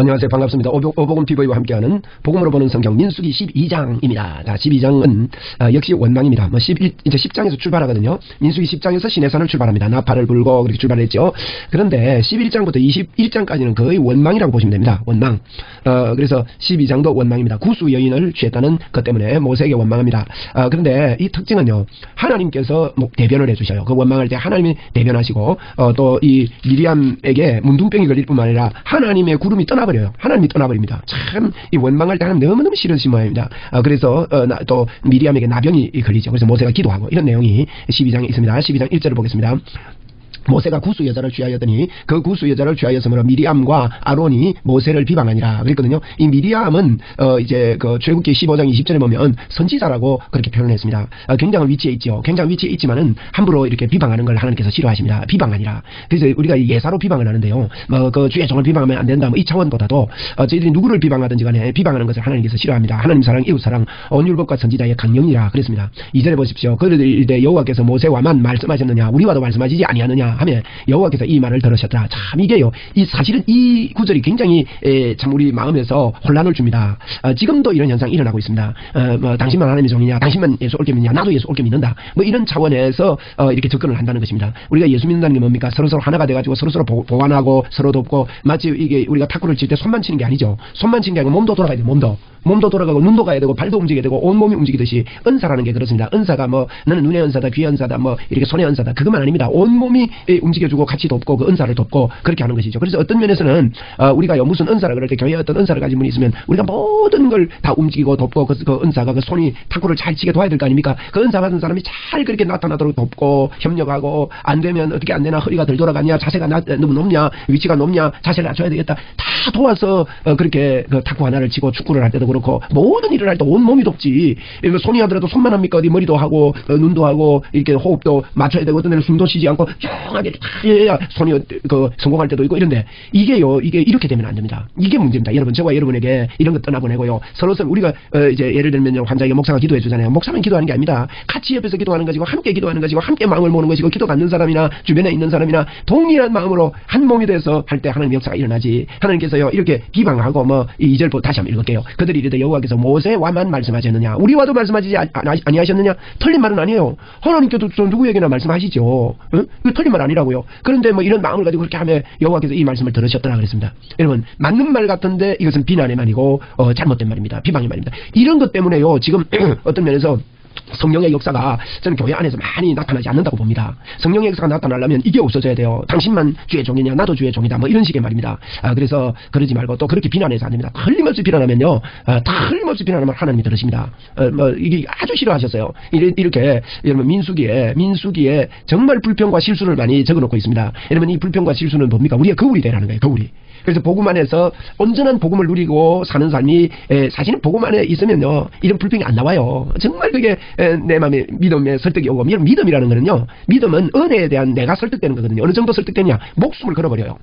안녕하세요. 반갑습니다. 오복, 오복음 TV와 함께하는 복음으로 보는 성경 민수기 12장입니다. 자, 12장은 아, 역시 원망입니다. 뭐 11, 이제 10장에서 출발하거든요. 민수기 10장에서 시내산을 출발합니다. 나팔을 불고 그렇게 출발했죠. 그런데 11장부터 21장까지는 거의 원망이라고 보시면 됩니다. 원망. 어, 그래서 12장도 원망입니다. 구수 여인을 취했다는 것 때문에 모세에게 원망합니다. 아, 그런데 이 특징은요. 하나님께서 뭐 대변을 해주셔요. 그 원망할 때 하나님이 대변하시고 어, 또 이 미리암에게 문둥병이 걸릴 뿐만 아니라 하나님의 구름이 떠나버 려요. 하나님이 떠나버립니다. 참 이 원망할 때 하나님 너무너무 싫으신 모양입니다. 아, 그래서 어, 나, 또 미리암에게 나병이 걸리죠. 그래서 모세가 기도하고 이런 내용이 12장에 있습니다. 12장 1절을 보겠습니다. 모세가 구수 여자를 취하였더니 그 구수 여자를 취하였으므로 미리암과 아론이 모세를 비방하니라 그랬거든요. 이 미리암은 어 이제 그 출애굽기 15장 20절에 보면 선지자라고 그렇게 표현을 했습니다. 어, 굉장한 위치에 있죠. 굉장한 위치에 있지만은 함부로 이렇게 비방하는 걸 하나님께서 싫어하십니다. 비방하니라. 그래서 우리가 예사로 비방을 하는데요. 뭐그 주의 종을 비방하면 안 된다. 뭐 이 차원보다도 어 저희들이 누구를 비방하든지 간에 비방하는 것을 하나님께서 싫어합니다. 하나님 사랑, 이웃 사랑, 온율법과 선지자의 강령이라 그랬습니다. 이절에 보십시오. 그들 때 여호와께서 모세와만 말씀하셨느냐 우리와도 말씀하시지 아니하느냐 하면 여호와께서 이 말을 들으셨더라. 참 이게요. 이 사실은 이 구절이 굉장히 에, 참 우리 마음에서 혼란을 줍니다. 어, 지금도 이런 현상이 일어나고 있습니다. 어, 뭐 당신만 하나님의 종이냐, 당신만 예수 옳게 믿냐, 나도 예수 옳게 믿는다. 뭐 이런 차원에서 어, 이렇게 접근을 한다는 것입니다. 우리가 예수 믿는다는 게 뭡니까? 서로 서로 하나가 돼가지고 서로 서로 보, 보완하고 서로 돕고 마치 이게 우리가 탁구를 칠 때 손만 치는 게 아니죠. 손만 치는 게 아니고 몸도 돌아가야 돼. 몸도. 몸도 돌아가고 눈도 가야 되고 발도 움직여야 되고 온 몸이 움직이듯이 은사라는 게 그렇습니다. 은사가 뭐 너는 눈의 은사다, 귀의 은사다, 뭐 이렇게 손의 은사다. 그것만 아닙니다. 온 몸이 움직여주고 같이 돕고 그 은사를 돕고 그렇게 하는 것이죠. 그래서 어떤 면에서는 어, 우리가 무슨 은사라 그럴 때 교회에 어떤 은사를 가진 분이 있으면 우리가 모든 걸 다 움직이고 돕고 그, 그 은사가 그 손이 탁구를 잘 치게 도와야 될 거 아닙니까? 그 은사 받은 사람이 잘 그렇게 나타나도록 돕고 협력하고 안 되면 어떻게 안 되나 허리가 덜 돌아가냐 자세가 나, 너무 높냐 위치가 높냐 자세를 낮춰야 되겠다 다 도와서 어, 그렇게 그 탁구 하나를 치고 축구를 할 때도 그렇고 모든 일을 할 때 온몸이 돕지. 손이 하더라도 손만 합니까? 어디 머리도 하고 어, 눈도 하고 이렇게 호흡도 맞춰야 되고 어떤 데는 숨도 쉬지 않고 조용하게 해야 손이 그 성공할 때도 있고 이런데 이게요 이게 이렇게 되면 안 됩니다. 이게 문제입니다. 여러분 저와 여러분에게 이런 것 떠나보내고요. 서로 서로 우리가 어, 이제 예를 들면 환자에게 목사가 기도해 주잖아요. 목사만 기도하는 게 아닙니다. 같이 옆에서 기도하는 것이고 함께 기도하는 것이고 함께 마음을 모는 것이고 기도 받는 사람이나 주변에 있는 사람이나 동일한 마음으로 한 몸이 돼서 할 때 하나님 역사가 일어나지. 하나님께서요 이렇게 비방하고 뭐 이절 다시 한번 읽을게요. 그들이 이르되 여호와께서 모세와만 말씀하셨느냐? 우리와도 말씀하시지 아니하셨느냐? 틀린 말은 아니에요. 하나님께도 누구에게나 말씀하시죠. 응? 이거 틀린 말 아니라고요. 그런데 뭐 이런 마음을 가지고 그렇게 하면 여호와께서 이 말씀을 들으셨더라 그랬습니다. 여러분 맞는 말 같은데 이것은 비난의 말이고 어, 잘못된 말입니다. 비방의 말입니다. 이런 것 때문에요. 지금 어떤 면에서 성령의 역사가 저는 교회 안에서 많이 나타나지 않는다고 봅니다. 성령의 역사가 나타나려면 이게 없어져야 돼요. 당신만 주의 종이냐 나도 주의 종이다 뭐 이런 식의 말입니다. 아, 그래서 그러지 말고 또 그렇게 비난해서 안 됩니다. 틀림없이 비난하면요. 아, 틀림없이 비난하면 하나님이 들으십니다. 어, 뭐 이게 아주 싫어하셨어요. 이렇게 여러분 민수기에 민수기에 정말 불평과 실수를 많이 적어놓고 있습니다. 여러분 이 불평과 실수는 뭡니까? 우리의 거울이 되라는 거예요. 거울이. 그래서 복음 안에서 온전한 복음을 누리고 사는 삶이 사실은 복음 안에 있으면요 이런 불평이 안 나와요. 정말 그게 내 마음에 믿음에 설득이 오고 믿음이라는 거는요 믿음은 은혜에 대한 내가 설득되는 거거든요. 어느 정도 설득되냐 목숨을 걸어버려요.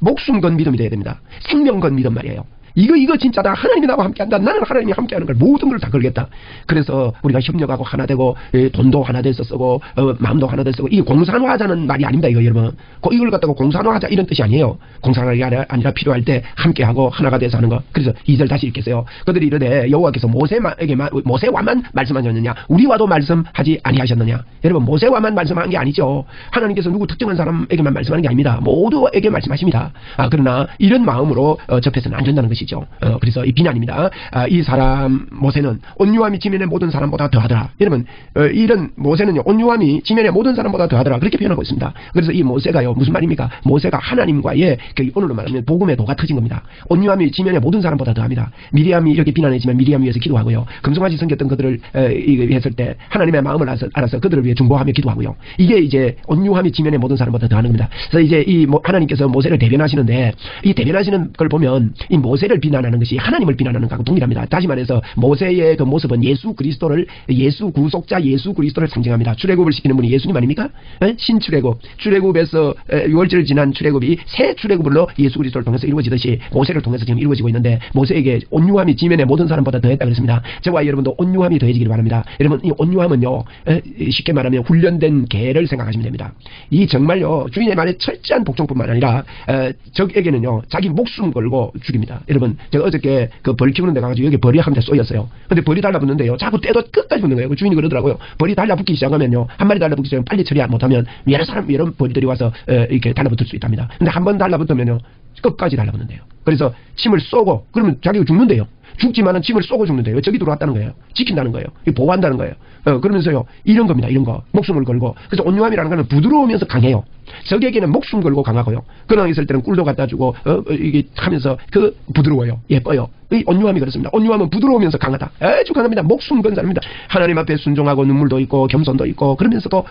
목숨 건 믿음이 돼야 됩니다. 생명 건 믿음 말이에요. 이거 이거 진짜다. 하나님이 나와 함께한다. 나는 하나님이 함께하는 걸 모든 걸 다 걸겠다. 그래서 우리가 협력하고 하나 되고 예, 돈도 하나 돼서 쓰고 어, 마음도 하나 돼서 쓰고 이게 공산화하자는 말이 아닙니다. 이거 여러분. 이걸 갖다가 공산화하자 이런 뜻이 아니에요. 공산화가 아니라 필요할 때 함께하고 하나가 돼서 하는 거. 그래서 이절 다시 읽겠어요. 그들이 이르되 여호와께서 모세에게 모세와만 말씀하셨느냐 우리와도 말씀하지 아니하셨느냐. 여러분 모세와만 말씀한 게 아니죠. 하나님께서 누구 특정한 사람에게만 말씀하는 게 아닙니다. 모두에게 말씀하십니다. 아, 그러나 이런 마음으로 어, 접해서는 안 된다는 것이죠. 것이죠. 어, 그래서 이 비난입니다. 아, 이 사람 모세는 온유함이 지면의 모든 사람보다 더하더라. 여러분 어, 이런 모세는요 온유함이 지면의 모든 사람보다 더하더라 그렇게 표현하고 있습니다. 그래서 이 모세가요 무슨 말입니까? 모세가 하나님과의 그 오늘로 말하면 복음의 도가 터진 겁니다. 온유함이 지면의 모든 사람보다 더합니다. 미리암이 이렇게 비난했지만 미리암 위해서 기도하고요. 금송아지 생겼던 그들을 어, 했을 때 하나님의 마음을 알아서, 알아서 그들을 위해 중보하며 기도하고요. 이게 이제 온유함이 지면의 모든 사람보다 더하는 겁니다. 그래서 이제 이 하나님께서 모세를 대변하시는데 이 대변하시는 걸 보면 이 모세를 모세를 비난하는 것이 하나님을 비난하는 것과 동일합니다. 다시 말해서 모세의 그 모습은 예수 그리스도를 예수 구속자 예수 그리스도를 상징합니다. 출애굽을 시키는 분이 예수님 아닙니까? 에? 신출애굽 출애굽에서 유월절을 지난 출애굽이 새 출애굽으로 예수 그리스도를 통해서 이루어지듯이 모세를 통해서 지금 이루어지고 있는데 모세에게 온유함이 지면의 모든 사람보다 더했다 그랬습니다. 저와 여러분도 온유함이 더해지기를 바랍니다. 여러분 이 온유함은요 에? 쉽게 말하면 훈련된 개를 생각하시면 됩니다. 이 정말요 주인의 말에 철저한 복종뿐만 아니라 에, 적에게는요 자기 목숨 걸고 죽입니다. 여러분 제가 어저께 그 벌 키우는 데 가가지고 여기 벌이 한 대 쏘였어요. 근데 벌이 달라붙는데요 자꾸 떼도 끝까지 붙는 거예요. 그 주인이 그러더라고요. 벌이 달라붙기 시작하면요 한 마리 달라붙기 시작하면 빨리 처리 못하면 여러 사람 여러 벌들이 와서 에, 이렇게 달라붙을 수 있답니다. 근데 한 번 달라붙으면요 끝까지 달라붙는데요. 그래서 침을 쏘고 그러면 자기가 죽는데요. 죽지만은 침을 쏘고 죽는데요. 저기 들어왔다는 거예요. 지킨다는 거예요. 보호한다는 거예요. 어, 그러면서요. 이런 겁니다. 이런 거. 목숨을 걸고. 그래서 온유함이라는 거는 부드러우면서 강해요. 적에게는 목숨 걸고 강하고요. 그런 있을 때는 꿀도 갖다 주고 어, 어, 이게 하면서 그 부드러워요. 예뻐요. 이 온유함이 그렇습니다. 온유함은 부드러우면서 강하다. 아주 강합니다. 목숨 건 사람입니다. 하나님 앞에 순종하고 눈물도 있고 겸손도 있고 그러면서도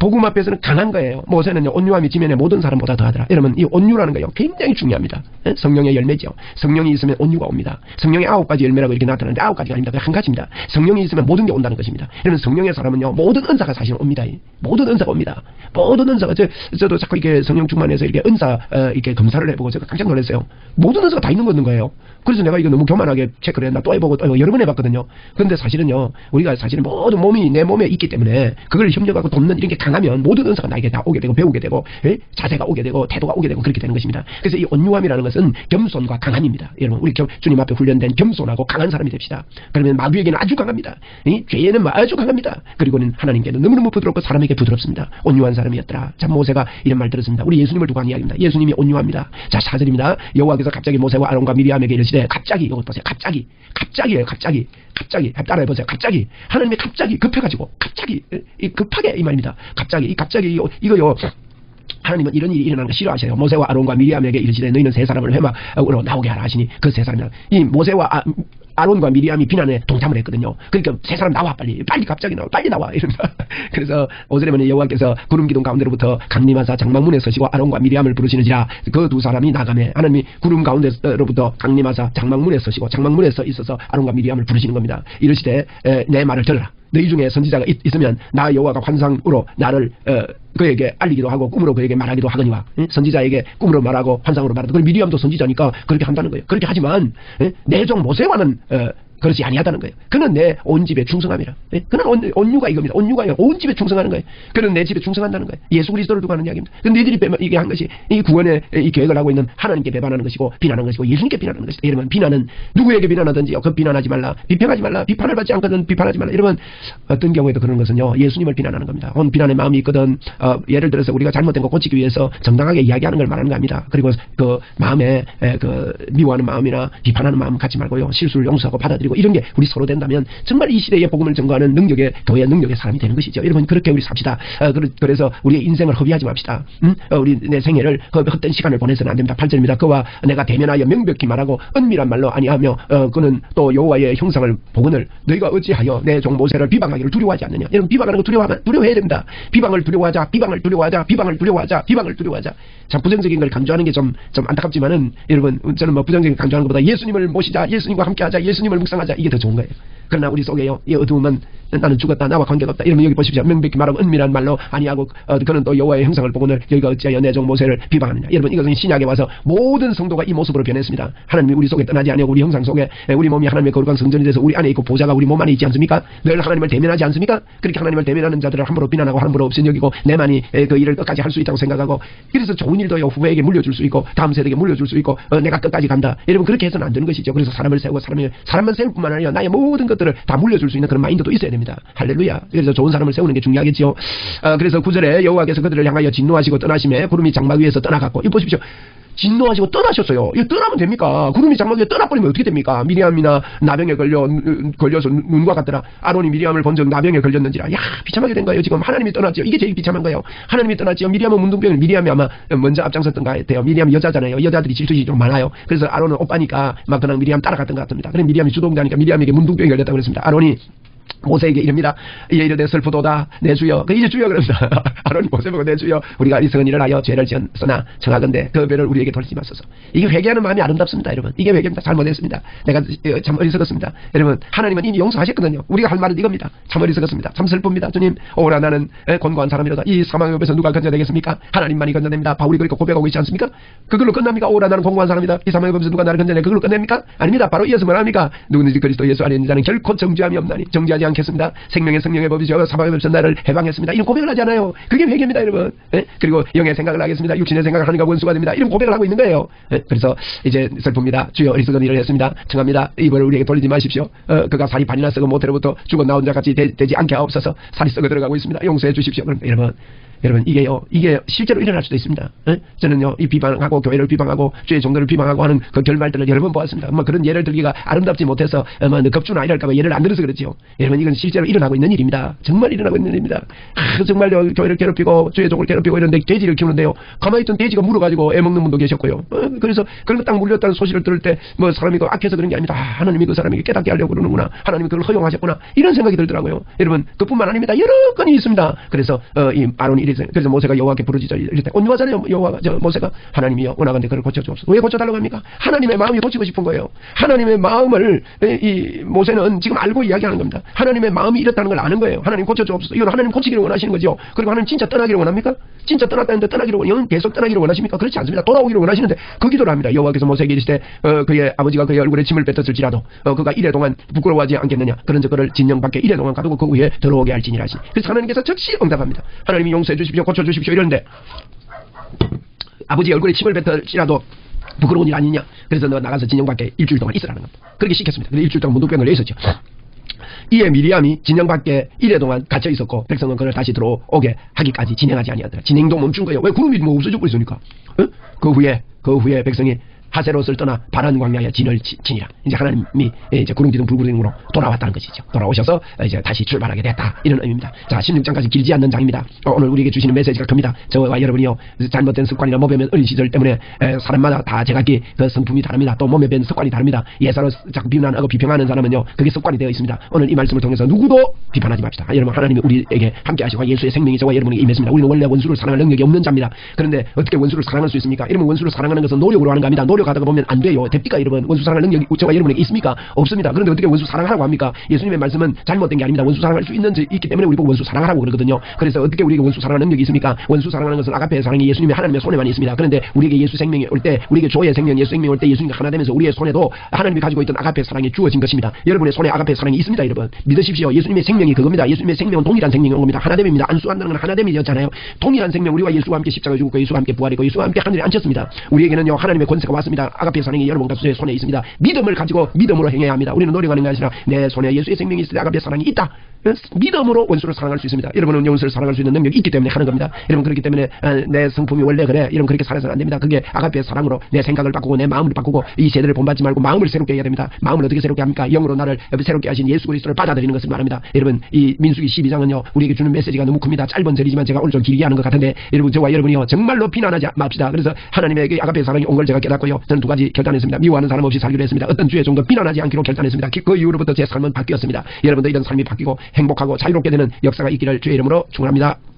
복음 앞에서는 강한 거예요. 모세는요, 온유함이 지면에 모든 사람보다 더하더라. 여러분, 이 온유라는 거요, 굉장히 중요합니다. 예? 성령의 열매죠. 성령이 있으면 온유가 옵니다. 성령의 아홉 가지 열매라고 이렇게 나타나는데 아홉 가지가 아닙니다. 한 가지입니다. 성령이 있으면 모든 게 온다는 것입니다. 여러분, 성령의 사람은요, 모든 은사가 사실 옵니다. 모든 은사가 옵니다. 모든 은사가, 저, 저도 자꾸 이렇게 성령 충만해서 이렇게 은사, 어, 이렇게 검사를 해보고 제가 깜짝 놀랐어요. 모든 은사가 다 있는 거는 거예요. 그래서 내가 이거 너무 교만하게 체크를 했나 또 해보고 또 여러 번 해봤거든요. 그런데 사실은요, 우리가 사실은 모든 몸이 내 몸에 있기 때문에 그걸 협력하고 돕는 이런 게 강 하면 모든 은사가 나에게 다 오게 되고 배우게 되고 에? 자세가 오게 되고 태도가 오게 되고 그렇게 되는 것입니다. 그래서 이 온유함이라는 것은 겸손과 강함입니다. 여러분 우리 겸, 주님 앞에 훈련된 겸손하고 강한 사람이 됩시다. 그러면 마귀에게는 아주 강합니다. 이? 죄에는 아주 강합니다. 그리고는 하나님께는 너무너무 부드럽고 사람에게 부드럽습니다. 온유한 사람이었더라. 참 모세가 이런 말 들었습니다. 우리 예수님을 두고 한 이야기입니다. 예수님이 온유합니다. 자 사절입니다. 여호와께서 갑자기 모세와 아론과 미리암에게 이르시되 갑자기 이것 보세요. 갑자기 갑자기예요. 갑자기 갑자기 따라해보세요. 갑자기 하나님이 갑자기 급해가지고 갑자기 급하게 이 말입니다. 갑자기 이 갑자기 이거요. 하나님은 이런 일이 일어나는 거 싫어하셔요. 모세와 아론과 미리암에게 이르시되 너희는 세 사람을 회막으로 나오게 하라 하시니 그 세 사람이라 이 모세와 아, 아론과 미리암이 비난에 동참을 했거든요. 그러니까 세 사람 나와 빨리 빨리 갑자기 나와 빨리 나와 이런다. 그래서 오스레면 여호와께서 구름 기둥 가운데로부터 강림하사 장막문에 서시고 아론과 미리암을 부르시는지라 그 두 사람이 나가매 하나님이 구름 가운데로부터 강림하사 장막문에 서시고 장막문에 서 있어서 아론과 미리암을 부르시는 겁니다. 이르시되 내 말을 들어라. 너희 중에 선지자가 있, 으면 나 여호와가 환상으로 나를 어, 그에게 알리기도 하고 꿈으로 그에게 말하기도 하거니와 응? 선지자에게 꿈으로 말하고 환상으로 말하고 그 미리암도 선지자니까 그렇게 한다는 거예요. 그렇게 하지만 내종 모세와는 어, 그렇지 아니하다는 거예요. 그는 내 온 집에 충성함이라. 예? 그는 온, 온유가 이겁니다. 온유가 온 집에 충성하는 거예요. 그는 내 집에 충성한다는 거예요. 예수 그리스도를 두고 하는 이야기입니다. 근데 너희들이 이게 한 것이 이 구원의 이 계획을 하고 있는 하나님께 배반하는 것이고 비난하는 것이고 예수님께 비난하는 것이다. 여러분 비난은 누구에게 비난하든지요. 그 비난하지 말라. 비평하지 말라. 비판을 받지 않거든 비판하지 말라. 여러분 어떤 경우에도 그런 것은요. 예수님을 비난하는 겁니다. 온 비난의 마음이 있거든 어, 예를 들어서 우리가 잘못된 거 고치기 위해서 정당하게 이야기하는 걸 말하는 겁니다. 그리고 그 마음에 에, 그 미워하는 마음이나 비판하는 마음 갖지 말고요. 실수를 용서하고 받아들이고 이런 게 우리 서로 된다면 정말 이 시대의 복음을 전거하는 능력의 교회 능력의 사람이 되는 것이죠. 여러분 그렇게 우리 삽시다. 어, 그래서 우리의 인생을 허비하지 맙시다. 음? 어, 우리 내 생애를 헛된 시간을 보내서는 안 됩니다. 8절입니다. 그와 내가 대면하여 명백히 말하고 은밀한 말로 아니하며 어, 그는 또 여호와의 형상을 복은을 너희가 어찌하여 내 종 모세를 비방하기를 두려워하지 않느냐. 여러분 비방하는 거 두려워하면 두려워해야 됩니다. 비방을 두려워하자. 비방을 두려워하자. 비방을 두려워하자. 비방을 두려워하자. 참 부정적인 걸 강조하는 게 좀 좀 안타깝지만은 여러분 저는 뭐 부정적인 강조하는 것보다 예수님을 모시자. 예수님과 함께하자. 예수님을 묵상 하자. 이게 더 좋은 거예요. 그러나 우리 속에요. 이 어두움은 나는 죽었다. 나와 관계가 없다. 이러면 여기 보십시오. 명백히 말하고 은밀한 말로 아니하고 어, 그는 또 여호와의 형상을 보고는 여기가 어찌하여 내 종 모세를 비방하느냐. 여러분 이것은 신약에 와서 모든 성도가 이 모습으로 변했습니다. 하나님이 우리 속에 떠나지 아니하고 우리 형상 속에 우리 몸이 하나님의 거룩한 성전이 돼서 우리 안에 있고 보좌가 우리 몸 안에 있지 않습니까? 늘 하나님을 대면하지 않습니까? 그렇게 하나님을 대면하는 자들을 함부로 비난하고 함부로 없인 여기고 내만이 그 일을 끝까지 할 수 있다고 생각하고 그래서 좋은 일도요 후배에게 물려줄 수 있고 다음 세대에게 물려줄 수 있고 어, 내가 끝까지 간다. 여러분 그렇게 해서는 안 되는 것이죠. 그래서 사람을 세우고 사람이 사람만 세울 뿐만 아니라 나의 모든 것들을 다 물려줄 수 있는 그런 마인드도 있어야 됩니다. 할렐루야. 그래서 좋은 사람을 세우는 게 중요하겠지요. 어, 그래서 구절에 여호와께서 그들을 향하여 진노하시고 떠나심에 구름이 장막 위에서 떠나갔고 이거 보십시오. 진노하시고 떠나셨어요. 이거 떠나면 됩니까? 구름이 장막 위에 떠나버리면 어떻게 됩니까? 미리암이나 나병에 걸려, 걸려서 눈과 같더라. 아론이 미리암을 본적 나병에 걸렸는지라. 야, 비참하게 된 거예요. 지금 하나님이 떠났죠. 이게 제일 비참한 거예요. 하나님이 떠났죠. 미리암은 문둥병, 미리암이 아마 먼저 앞장섰던 것 같아요. 미리암이 여자잖아요. 여자들이 질투심이 좀 많아요. 그래서 아론은 오빠니까 막 그냥 미리암 따라갔던 것 같습니다. 그래 미리암이 주동자 니까 미리암에게 문둥병이 걸렸다고 그랬습니다. 아론이 모세에게 이릅니다. 이에 이르되 슬프도다 내 주여 그 이제 주여 그럽니다. 아론이 모세 보고 내 주여 우리가 이 선일을 하여 죄를 지었으나 청하건대 그 배를 우리에게 돌리지 마소서. 이게 회개하는 마음이 아름답습니다 여러분. 이게 회개입니다. 잘못했습니다. 내가 어, 참 어리석었습니다. 여러분 하나님은 이미 용서하셨거든요. 우리가 할 말은 이겁니다. 참 어리석었습니다. 참 슬픕니다. 주님 오라 나는 권고한 사람이로다. 이 사망의 법에서 누가 건져내겠습니까? 하나님만이 건져냅니다. 바울이 그렇게 고백하고 있지 않습니까? 그걸로 끝납니까? 오라 나는 공고한 사람이다. 이 사망의 법에서 누가 나를 건져내 그걸로 끝냅니까? 아닙니다. 바로 이어서 뭐합니까? 누구든지 그리스도 예수 안에 있는 자는 결코 정죄함이 없나니 정죄하지 않겠습니다. 생명의 성령의 법이죠. 사망의 법에서 나를 해방했습니다. 이런 고백을 하잖아요. 그게 회개입니다, 여러분. 예? 그리고 영의 생각을 하겠습니다. 육신의 생각을 하니까 원수가 됩니다. 이런 고백을 하고 있는 거예요. 예? 그래서 이제 슬픕니다. 주여 어리석은 일을 했습니다. 청합니다. 이번을 우리에게 돌리지 마십시오. 어, 그가 살이 반이나 썩어 모태로부터 죽어 나온 자 같이 되, 지 않게 하옵소서. 살이 썩어 들어가고 있습니다. 용서해 주십시오. 여러분 여러분 이게 요 이게 실제로 일어날 수도 있습니다. 에? 저는요 이 비방하고 교회를 비방하고 주의 정도를 비방하고 하는 그 결말들을 여러 번 보았습니다. 뭐 그런 예를 들기가 아름답지 못해서 뭐 겁주나 이럴까봐 예를 안 들어서 그렇지요. 여러분 이건 실제로 일어나고 있는 일입니다. 정말 일어나고 있는 일입니다. 아, 정말 요 교회를 괴롭히고 주의 종을 괴롭히고 이런데 돼지를 키우는데요. 가만히 있던 돼지가 물어가지고 애 먹는 분도 계셨고요. 어, 그래서 그런 거 딱 물렸다는 소식을 들을 때 뭐 사람이 그 악해서 그런 게 아닙니다. 아, 하나님이 그 사람에게 깨닫게 하려고 그러는구나. 하나님이 그걸 허용하셨구나. 이런 생각이 들더라고요. 여러분 그뿐만 아닙니다. 여러 건이 있습니다. 그래서 어, 이 아론이 이래서 그래서 모세가 여호 여호와께 부르짖어 때 온유하잖아요 여호와가 저 모세가 하나님이여 원하건대 그를 고쳐 주옵소서. 왜 고쳐 달라고 합니까? 하나님의 마음이 고치고 싶은 거예요. 하나님의 마음을 이 모세는 지금 알고 이야기하는 겁니다. 하나님의 마음이 이렇다는 걸 아는 거예요. 하나님 고쳐 주옵소서. 이건 하나님 고치기를 원하시는 거죠 그리고 하나님 진짜 떠나기를 원합니까? 진짜 떠났다는데 떠나기를 원하는 계속 떠나기를 원하십니까? 그렇지 않습니다. 돌아오기를 원하시는데 그 기도를 합니다. 여호와께서 모세에게 이르시되 어, 그의 아버지가 그의 얼굴에 침을 뱉었을지라도 어, 그가 이래 동안 부끄러워하지 않겠느냐. 그런 저그를 진영 밖에 이래 동안 가두고 그 후에 들어오게 할지니라시. 그래서 하나님께서 즉시 응답합니다. 하나님이 용서해 주십시오 고쳐 주십시오 이러는데 아버지 얼굴에 침을 뱉을지라도 부끄러운 일 아니냐. 그래서 너 나가서 진영 밖에 일주일 동안 있으라는 겁니다. 그렇게 시켰습니다. 근데 일주일 동안 문득병을 내 있었죠. 이에 미리암이 진영 밖에 이래 동안 갇혀 있었고 백성은 그를 다시 들어오게 하기까지 진행하지 아니하더라. 진행도 멈춘 거예요. 왜 구름이 뭐 없어져 버렸으니까. 어? 그 후에 그 후에 백성이 하세롯을 떠나 바른 광야에 진을 지니라. 이제 하나님이 이제 구름기둥 불구름으로 돌아왔다는 것이죠. 돌아오셔서 이제 다시 출발하게 됐다. 이런 의미입니다. 자, 16장까지 길지 않는 장입니다. 어, 오늘 우리에게 주시는 메시지가 큽니다. 저와 여러분이요. 잘못된 습관이나 몸에 밴 어린 시절 때문에 에, 사람마다 다 제각기 그 성품이 다릅니다. 또 몸에 밴 습관이 다릅니다. 예사로 자꾸 비난하고 비평하는 사람은요. 그게 습관이 되어 있습니다. 오늘 이 말씀을 통해서 누구도 비판하지 맙시다. 아, 여러분 하나님이 우리에게 함께 하시고 예수의 생명이 저와 여러분에게 임했습니다. 우리는 원래 원수를 사랑할 능력이 없는 자입니다. 그런데 어떻게 원수를 사랑할 수 있습니까? 이러면 원수를 사랑하는 것은 노력으로 하는 겁니다. 노력 하다가 보면 안 돼요. 됩니까 여러분? 원수 사랑할 능력이 저와 여러분에게 있습니까? 없습니다. 그런데 어떻게 원수 사랑하라고 합니까? 예수님의 말씀은 잘못된 게 아닙니다. 원수 사랑할 수 있는 지 있기 때문에 우리 보고 원수 사랑하라고 그러거든요. 그래서 어떻게 우리에게 원수 사랑하는 능력이 있습니까? 원수 사랑하는 것은 아가페의 사랑이 예수님의 하나님의 손에만 있습니다. 그런데 우리에게 예수 생명이 올 때, 우리에게 조의 생명, 예수 생명이 올 때 예수님과 하나 되면서 우리의 손에도 하나님이 가지고 있던 아가페의 사랑이 주어진 것입니다. 여러분의 손에 아가페의 사랑이 있습니다, 여러분. 믿으십시오. 예수님의 생명이 그겁니다. 예수님의 생명은 동일한 생명인 겁니다. 하나됨입니다. 안수한다는 건 하나됨이었잖아요. 동일한 생명, 우리와 예수와 함께 십자가에 죽고 예수와 함께 부활했고 예수와 함께 하늘에 앉혔습니다. 우리에게는요 하나님의 권세가 왔습니다. 아가페의 사랑이 여러분과 손에 있습니다. 믿음을 가지고 믿음으로 행해야 합니다. 우리는 노력하는 게 아니라 내 손에 예수의 생명이 있을 때 아가페의 사랑이 있다. 믿음으로 원수를 사랑할 수 있습니다. 여러분은 원수를 사랑할 수 있는 능력이 있기 때문에 하는 겁니다. 여러분 그렇기 때문에 아, 내 성품이 원래 그래. 여러분 그렇게 살아서는 안 됩니다. 그게 아가페의 사랑으로 내 생각을 바꾸고 내 마음을 바꾸고 이 세대를 본받지 말고 마음을 새롭게 해야 됩니다. 마음을 어떻게 새롭게 합니까? 영으로 나를 새롭게 하신 예수 그리스도를 받아들이는 것을 말합니다. 여러분 이 민수기 12장은요 우리에게 주는 메시지가 너무 큽니다. 짧은 절이지만 제가 오늘 좀 길게 하는 것 같은데 여러분 저와 여러분이요 정말로 비난하지 맙시다. 그래서 하나님의 아가페의 사랑이 온 걸 제가 깨닫고요. 저는 두 가지 결단했습니다. 미워하는 사람 없이 살기로 했습니다. 어떤 주의 정도 비난하지 않기로 결단했습니다. 그 이후로부터 제 삶은 바뀌었습니다. 여러분도 이런 삶이 바뀌고 행복하고 자유롭게 되는 역사가 있기를 주의 이름으로 축원합니다.